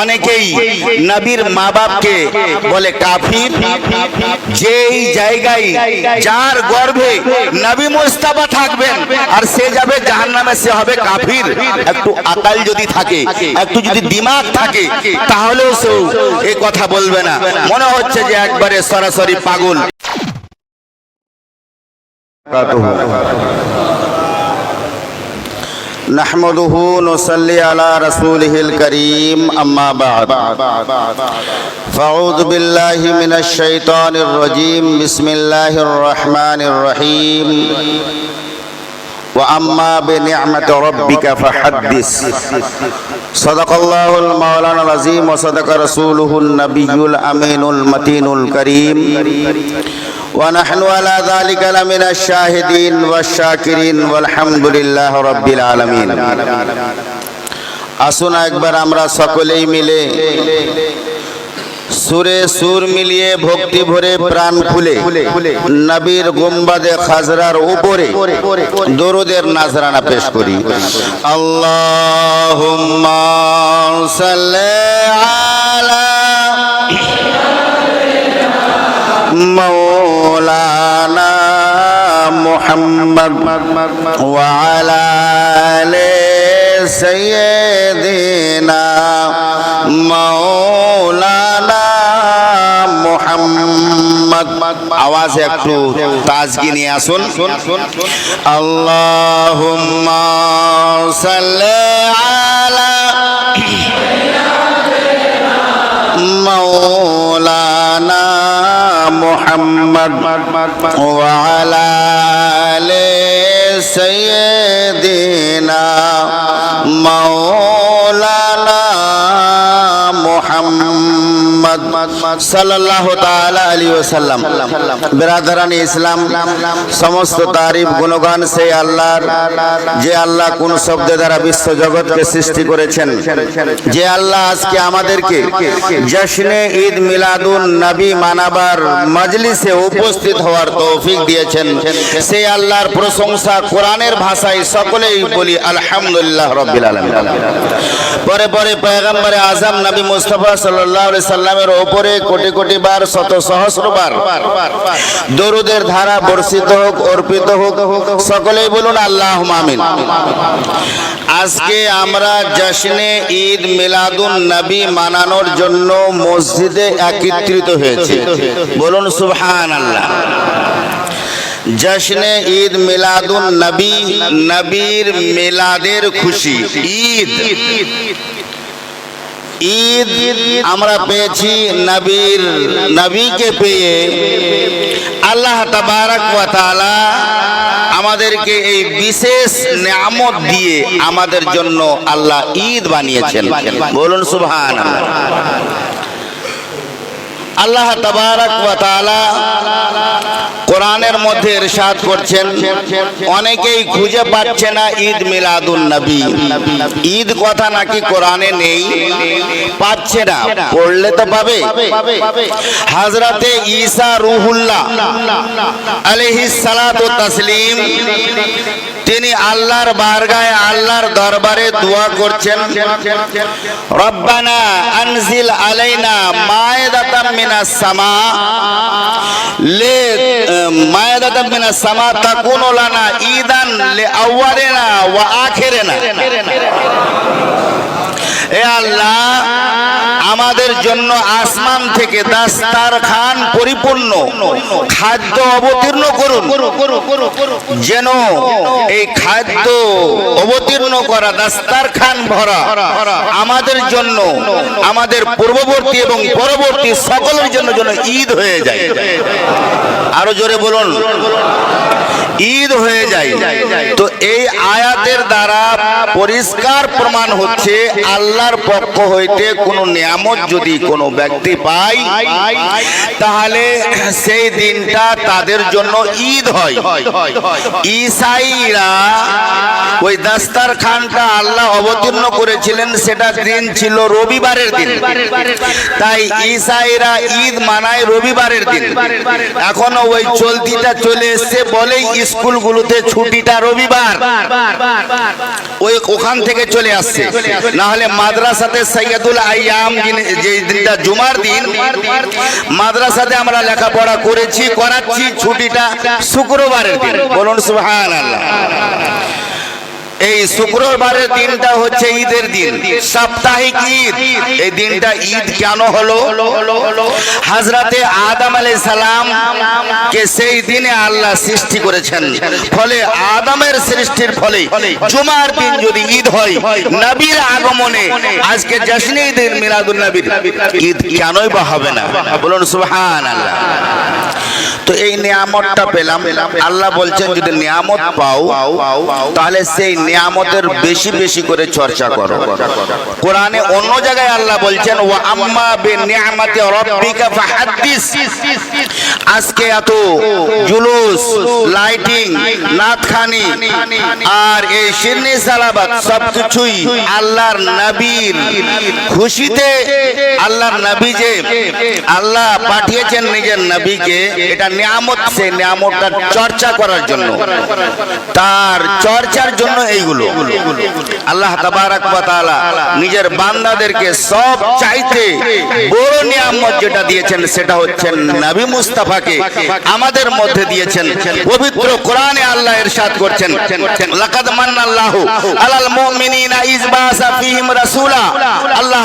অনেকেই নবীর মা বাপকে বলে কাফির। যেই জায়গায় যার গর্ভে নবী মুস্তাফা থাকবেন, আর সে যাবে জাহান্নামে, সে হবে কাফির। একটু আকাল যদি থাকে, একটু যদি দিমাগ থাকে, তাহলেও সে এই কথা বলবে না। মনে হচ্ছে যে একবারে সরাসরি পাগল। نحمده نصلي على رسوله الكريم أما بعد. فأعوذ بالله من الشيطان الرجيم بسم الله الرحمن الرحيم. وأما بنعمة ربك فحدث. صدق الله المولانا العظيم وصدق رسوله النبي الأمين المتين الكريم ونحن على ذلك لمن الشاهدين والشاكرين والحمد لله رب العالمين আসুন একবার আমরা সকলেই মিলে সুরে সুর মিলিয়ে ভক্তি ভরে প্রাণ খুলে নবীর গুম্বাদে খাজরার উপরে দরুদের নাজরানা পেশ করি। আল্লাহুম্মা সাল্লি আলা আওয়াজ একটু তাজগি নিয়ে আসুন। আল্লাহুম্মা সাল্লি আলা মাওলানা মোহাম্মদ সাল্লাহ আলী ওসাল্লাম বেরাধারানি ইসলাম, সমস্ত তারিফ, গুণগান সে আল্লাহ যে আল্লাহ কোন শব্দে দ্বারা বিশ্ব জগৎকে সৃষ্টি করেছেন, যে আল্লাহ আজকে আমাদেরকে জশ্নে ঈদ মিলাদুন নবী মানাবার মজলিসে উপস্থিত হওয়ার তৌফিক দিয়েছেন। সে আল্লাহর প্রশংসা কোরআনের ভাষায় সকলেই বলি আলহামদুলিল্লাহ রবিল আলম পরে পরে পয়গম্বরে আজম নবী মুস্তফা সাল্লাহ সাল্লাম সাল্লামের উপরে কোটি কোটি বার, শত সহস্র বার। দরুদের ধারা বর্ষিত হোক, অর্পিত হোক, সকলেই বলুন আল্লাহ আমিন। আজকে আমরা জশ্নে ঈদ মিলাদুন নবী মানানোর জন্য মসজিদে একত্রিত হয়েছে। বলুন সুবহান আল্লাহ জশ্নে ঈদ মিলাদুন নবী, নবীর মিলাদের খুশি, ঈদ। ঈদ আমরা পেয়েছি নবীর, নবীকে পেয়ে। আল্লাহ তাবারক ওয়া তাআলা আমাদেরকে এই বিশেষ নিয়ামত দিয়ে আমাদের জন্য আল্লাহ ঈদ বানিয়েছেন। বলুন সুবহানাল্লাহ। আল্লাহ তাবারক ওয়া তাআলা কোরআনের মধ্যে ইরশাদ করছেন, অনেকেই খুঁজে পাচ্ছে না ঈদ মিলাদুন নবী। ঈদ কথা নাকি কোরআনে নেই? পাচ্ছে না। পড়লে তো পাবে। হযরতে ঈসা রুহুল্লাহ আলাইহিস সালাতু তাসলিম তিনি আল্লাহর বারগায় আল্লাহর দরবারে দোয়া করছেন, রব্বানা আনজিল আলাইনা মায়দাতাম মিনাস সামা, লে মায়দাতাম মিনাস সামা তাকুনু লানা ঈদান লি আউয়ালিনা ওয়া আখিরিনা। এ আল্লাহ, আমাদের জন্য আসমান থেকে দাস্তার খান পরিপূর্ণ, খাদ্য অবতীর্ণ করুন। যেন এই খাদ্য অবতীর্ণ করা দাস্তার খান ভরা, আমাদের জন্য, আমাদের পূর্ববর্তী এবং পরবর্তী সকলের জন্য যেন ঈদ হয়ে যায়। আরও জোরে বলুন, ঈদ হয়ে যায়। তো এই আয়াতের দ্বারা পরিষ্কার প্রমাণ হচ্ছে আল্লাহর পক্ষ হইতে কোনো নিয়ামত যদি কোনো ব্যক্তি পায় তাহলে সেই দিনটা তাদের জন্য ঈদ হয়। ঈসাইরা ওই দাস্তার খানটা আল্লাহ অবতীর্ণ করেছিলেন সেটা দিন ছিল রবিবারের দিন। তাই ঈসাইরা ঈদ মানায় রবিবারের দিন। এখনও ওই চলতিটা চলে এসছে বলেই স্কুলগুলোতে ছুটিটা রবিবার। বার ওই ওখান থেকে চলে আসছে। না হলে মাদ্রাসাতে সৈয়দুল আইয়াম যে দিনটা জুমার দিন মাদ্রাসাতে আমরা লেখাপড়া করেছি করাচ্ছি ছুটিটা শুক্রবারের দিন। বলুন সুবহান আল্লাহ এই শুক্রবারের দিনটা হচ্ছে ঈদের দিন। সাপ্তাহিক ঈদ। এই দিনটা ঈদ কেন হলো? হাজরাতে আদম আলাই সালাম কে সেই দিনে আল্লাহ সৃষ্টি করেছেন। ফলে আদমের সৃষ্টির ফলে জুমার দিন যদি ঈদ হয়, নবীর আগমনে আজকে জশ্নে ঈদের মিলাদুল নবীর। ঈদ কেনই বা হবে না? বলুন সুবহান আল্লাহ তো এই নিয়ামতটা পেলাম। আল্লাহ বলছেন, যদি নিয়ামত পাও, তাহলে সেই নিয়ামতের বেশি বেশি করে চর্চা করো। কোরআনে অন্য জায়গায় আল্লাহ বলছেন ও আম্মা বে নিয়ামতে রব্বিকা ফাহাদ্দিস। আজকে এত জুলুস, লাইটিং, নাতখানি, আর এই শিরনি সালাবাত সবকিছুই আল্লাহর নবীর খুশিতে, আল্লাহর নবী যে আল্লাহ পাঠিয়েছেন নিজের নবীকে, এটা নিয়ামত, সে নিয়ামতটা চর্চা করার জন্য। তার চর্চার জন্য এইগুলো। আল্লাহ তাবারাক ওয়া তাআলা নিজের বান্দাদেরকে সব চাইতে বড় নিয়ামত যেটা দিয়েছেন, সেটা হচ্ছেন নবী মুস্তাফাকে আমাদের মধ্যে দিয়েছেন। পবিত্র কোরআনে আল্লাহ ইরশাদ করছেন, লাকাদ মান্নাল্লাহু আলাল মুমিনিনা ইজ বাসা ফীহিম রাসূলা। আল্লাহ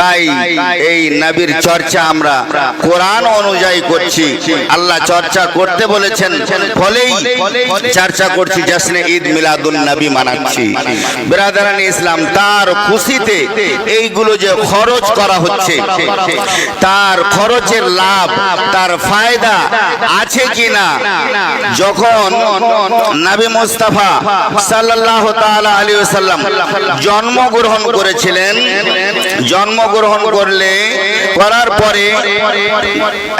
তাই এই নবীর চর্চা আমরা কোরআন অনুযায়ী করছি। আল্লাহ চর্চা করতে বলেছেন ফলেই চর্চা করছি জশ্নে ঈদ মিলাদুন নবী মানাচ্ছি। বেরাদারান ইসলাম তার খুশিতে এইগুলো যে খরচ করা হচ্ছে তার খরচের লাভ তার ফায়দা আছে কিনা যখন নবী মুস্তাফা সাল্লাল্লাহু তাআলা আলাইহি ওয়াসাল্লাম জন্মগ্রহণ করেছিলেন জন্মগ্রহণ করলে, করার পরে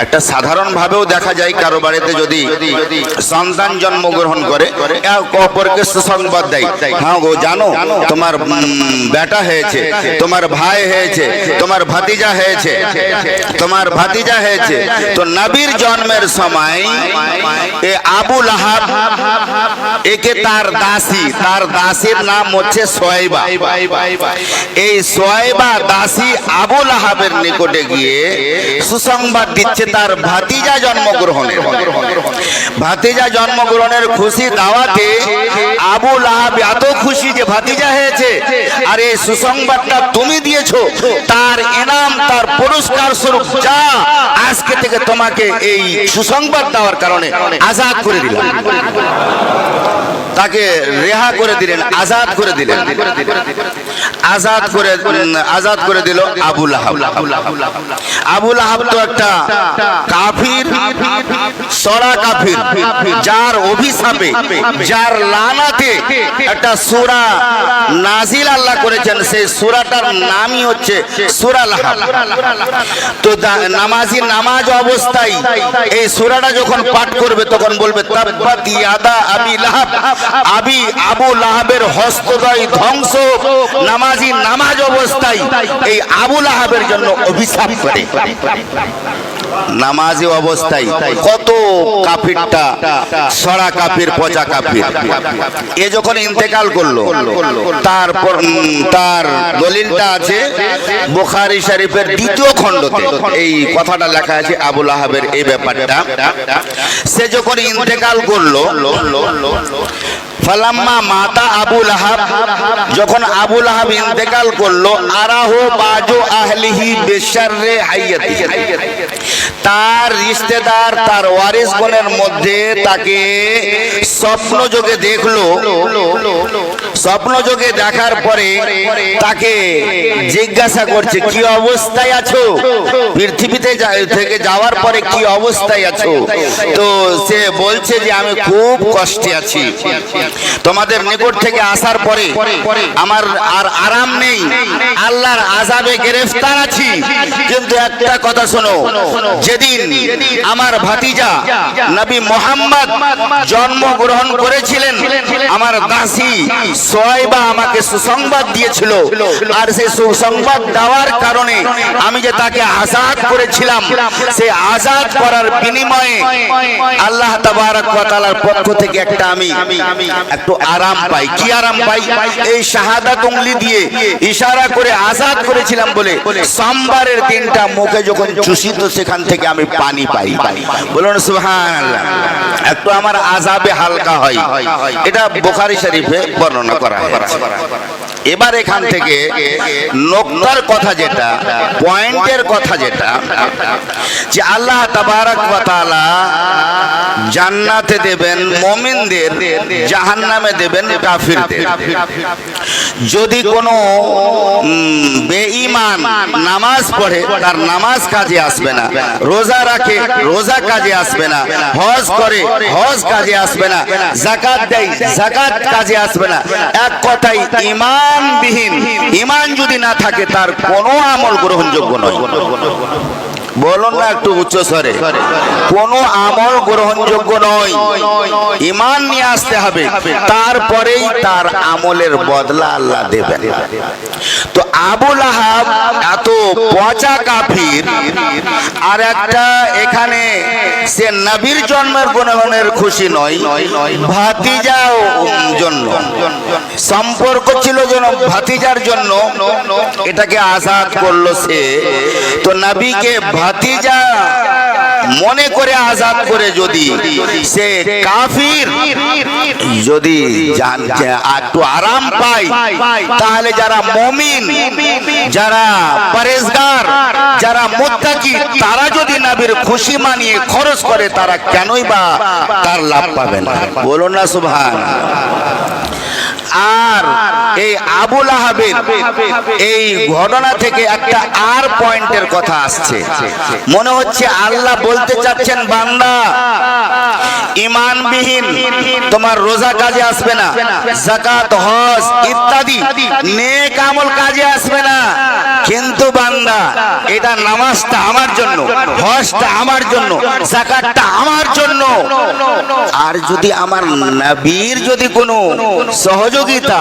একটা সাধারণ ভাবেও দেখা যায় কারও বাড়িতে যদি সন্তান জন্মগ্রহণ করে অপরকে সুসংবাদ দেয়। হ্যাঁ গো, জানো, তোমার বেটা হয়েছে, তোমার ভাই হয়েছে, তোমার ভাতিজা হয়েছে, তোমার ভাতিজা হয়েছে। তো নবীর জন্মের সময় আবু লাহাব, একে তার দাসী, তার দাসীর নাম হচ্ছে সোয়েবা এই সোয়েবা দাসী আবু আহাবের নিকটে গিয়ে সুসংবাদ দিচ্ছে তার ভাতিজা জন্মগ্রহণের। ভাতিজা জন্মগ্রহণের খুশি দাওয়াতে আবু লাহাব এত খুশি যে ভাতিজা হয়েছে। আর এই সুসংবাদটা তুমি দিয়েছ। তার এনাম তার পুরস্কার স্বরূপ যা আজকে থেকে তোমাকে এই সুসংবাদ দেওয়ার কারণে আজাদ করে দিলাম তাকে রেহা করে দিলেন, আজাদ করে দিলেন। আজাদ করে আজাদ করে দিল আবুল আবুল আহাব তো একটা কাফির, সরা কাফির। যার অভিশাপে যার লানাতে একটা সূরা নাজিল আল্লাহ করেছেন সেই সূরাটার নামই হচ্ছে সূরা লাহাব তো নামাজি নামাজ অবস্থায় এই সূরাটা যখন পাঠ করবে তখন বলবে তাব্বাত ইয়াদা আবি লাহাব। আবি আবু লাহাবের হস্তদয় ধ্বংস। নামাজি নামাজ অবস্থায় এই আবু লাহাবের জন্য অভিশাপ করে। নামাজি অবস্থায় কত কাফিরটা, সরা কাফির, পচা কাফির। এ যখন ইন্তেকাল করল, তারপর তার দলিলটা আছে বুখারী শরীফের দ্বিতীয় খণ্ডতে। এই কথাটা লেখা আছে আবুল আহাবের এই ব্যাপারটা। সে যখন ইন্তেকাল করল ফালাম্মা মাতা আবুল আহাব যখন আবুল আহাব ইন্তেকাল করল, আরাহু বাজু আহলিহি বেশাররে হাইয়াতি। তার রিশতেদার, তার ওয়ারিস গণের মধ্যে তাকে স্বপ্ন যোগে দেখল। স্বপ্ন যোগে দেখার পরে তাকে জিজ্ঞাসা করছে, কি অবস্থায় আছো? পৃথিবীতে থেকে যাওয়ার পরে কি অবস্থায় আছো? তো সে বলছে যে, আমি খুব কষ্টে আছি। তোমাদের নিকট থেকে আসার পরে আমার আর আরাম নেই। আল্লাহর আজাবে গ্রেফতার আছি। কিন্তু একটা কথা শোনো। যেদিন আমার ভাতিজা নবী মোহাম্মদ জন্মগ্রহণ করেছিলেন আমার দাসী সোয়াইবা আমাকে সুসংবাদ দিয়েছিল। আর সেই সুসংবাদ দেওয়ার কারণে আমি যে তাকে আজাদ করেছিলাম সে আজাদ করার বিনিময়ে আল্লাহ তাবারক ওয়া তাআলার পক্ষ থেকে একটা আমি একটু আরাম পাই। কি আরাম পাই? এই শাহাদাত উংলি দিয়ে ইশারা করে আজাদ করেছিলাম বলে সোমবারের দিনটা মুখে যখন চুষি তো সেখান থেকে আমি পানি পাই। বলুন একটু আমার আজাবে হালকা হয়। এটা বুখারী শরীফে বর্ণনা করা হয়েছে। এবার এখান থেকে নোক্তার কথা যেটা পয়েন্টের কথা যেটা যে আল্লাহ তাবারক ওয়া তাআলা জান্নাতে দেবেন মুমিনদের জাহান্নামে দেবেন কাফিরদের। যদি কোনো বেঈমান নামাজ পড়ে, তার নামাজ কাজে আসবে না, রোজা রাখে, রোজা কাজে আসবে না, হজ করে, হজ কাজে আসবে না জাকাত দেয় জাকাত কাজে আসবে না। এক কথাই ইমানবিহীন ইমান যদি না থাকে, তার কোনো আমল গ্রহণযোগ্য নয়। বলুন না একটু উচ্চ স্বরে। কোনো আমল গ্রহণযোগ্য নয়। ইমান নিয়ে আসতে হবে। তারপরেই তার আমলের বদলা আল্লাহ দেবেন। তো আবুল আহাব এত পচা কাফির, আর একটা এখানে সে নবীর জন্মের গুণগণের খুশি নয়, ভাতিজা জন্য। সম্পর্ক ছিল যেন ভাতিজার জন্য। এটাকে আজাদ করল সে। তো নবীকে ভাতিজা, মনে করে আজাদ করে যদি সে কাফির, যদি একটু আরাম পায়, তাহলে যারা মমিন, যারা পরেজগার, যারা মুত্তাকি, তারা যদি নবীর খুশি মানিয়ে খরচ করে, তারা কেনই বা তার লাভ পাবে না? বলুন না সুবহান। আর এই আবুল আহাবের এই ঘটনা থেকে একটা আর পয়েন্টের কথা আসছে। মনে হচ্ছে আল্লাহ বলতে চাচ্ছেন, বান্দা, ইমানবিহীন তোমার রোজা কাজে আসবে না জাকাত হজ ইত্যাদি নেক আমল কাজে আসবে না। কিন্তু বান্দা, এটা নামাজটা আমার জন্য, হজটা আমার জন্য জাকাতটা আমার জন্য। আর যদি আমার নবীর যদি কোনো সহযোগিতা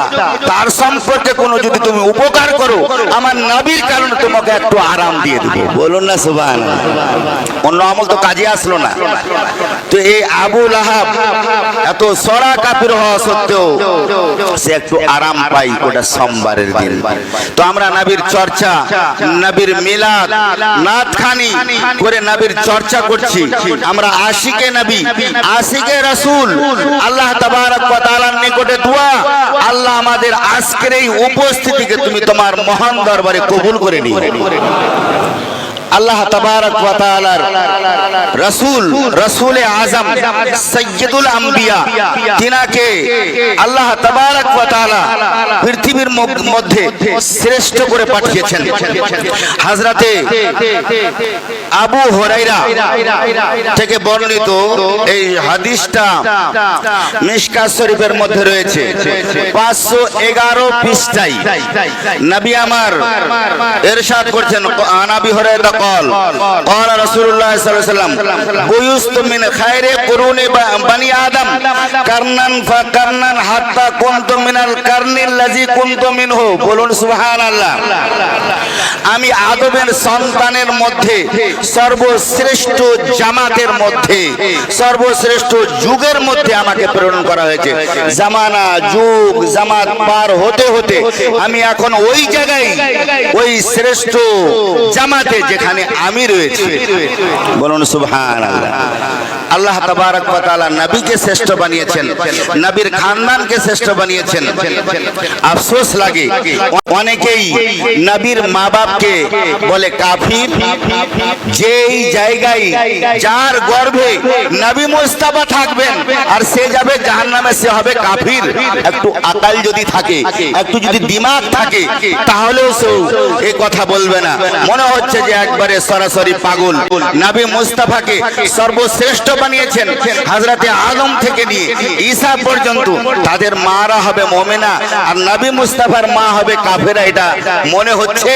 তার সম্পর্কে কোনো যদি তুমি উপকার করো আমার নবীর কারণে তোমাকে একটু আরাম দিয়ে দেবো। বলুন না সুবান অন্য আমল তো কাজে আসলো না। তো এই আবুল আহাব এত সরা কাফির হওয়া সত্ত্বেও সে একটু আরাম পাই ওটা সোমবারের দিন। তো আমরা নবীর চর্চা নবীর মিলাদ নাথখানি করে নবীর চর্চা করছি। আমরা আশিকে নবী আশিকে রাসূল আল্লাহ তাবারক ওয়া তাআলার নিকটে দোয়া আমাদের আজকের এই উপস্থিতিকে তুমি তোমার মহান দরবারে কবুল করে নিও। আল্লাহ তাবারক ওয়া তাআলার রাসূল, রাসূলে আজম, সাইয়্যিদুল আম্বিয়া, তিনাকে আল্লাহ তাবারক ওয়া তাআলা পৃথিবীর মধ্যে শ্রেষ্ঠ করে পাঠিয়েছেন। হযরতে আবু হুরায়রা থেকে বর্ণিত এই হাদিসটা মিশকাত শরীফের মধ্যে রয়েছে। 511 পৃষ্ঠায় নবী আমার ইরশাদ করছেন আনাবি হুরায়রা قال قال رسول الله صلى الله عليه وسلم بيست من خير قرون بني آدم قرنا فقرنا حتى كنت من القرن الذي كنت منه বলুন সুবহানাল্লাহ আমি আদমের সন্তানের মধ্যে সর্বশ্রেষ্ঠ জামাতের মধ্যে সর্বশ্রেষ্ঠ যুগের মধ্যে আমাকে প্রেরণ করা হয়েছে জামানা যুগ জামাত পার হতে হতে আমি এখন ওই জায়গায় ওই শ্রেষ্ঠ জামাতে যেখানে আমি রয়েছি। বলুন, সুবহানাল্লাহ। আল্লাহ তাবারক তাআলা নবীকে শ্রেষ্ঠ বানিয়েছেন, নবীর খানদানকে শ্রেষ্ঠ বানিয়েছেন। আফসোস লাগে, অনেকেই নবীর মা বাপকে বলে কাফির। যেই জায়গায় যার গর্ভে নবী মুস্তাফা থাকবেন, আর সে যাবে জাহান্নামে, সে হবে কাফির। একটু আকাল যদি থাকে, একটু যদি দিমাগ থাকে, তাহলেও সে এই কথা বলবে না। মনে হচ্ছে যে একবারে সরাসরি পাগল। নাবি মুস্তাফাকে সর্বশ্রেষ্ঠ বানিয়েছেন হাজরাতে আলম থেকে নিয়ে ঈসা পর্যন্ত। তাদের মারা হবে মোমেনা, আর নাবি মুস্তাফার মা হবে কাফেরা। এটা মনে হচ্ছে?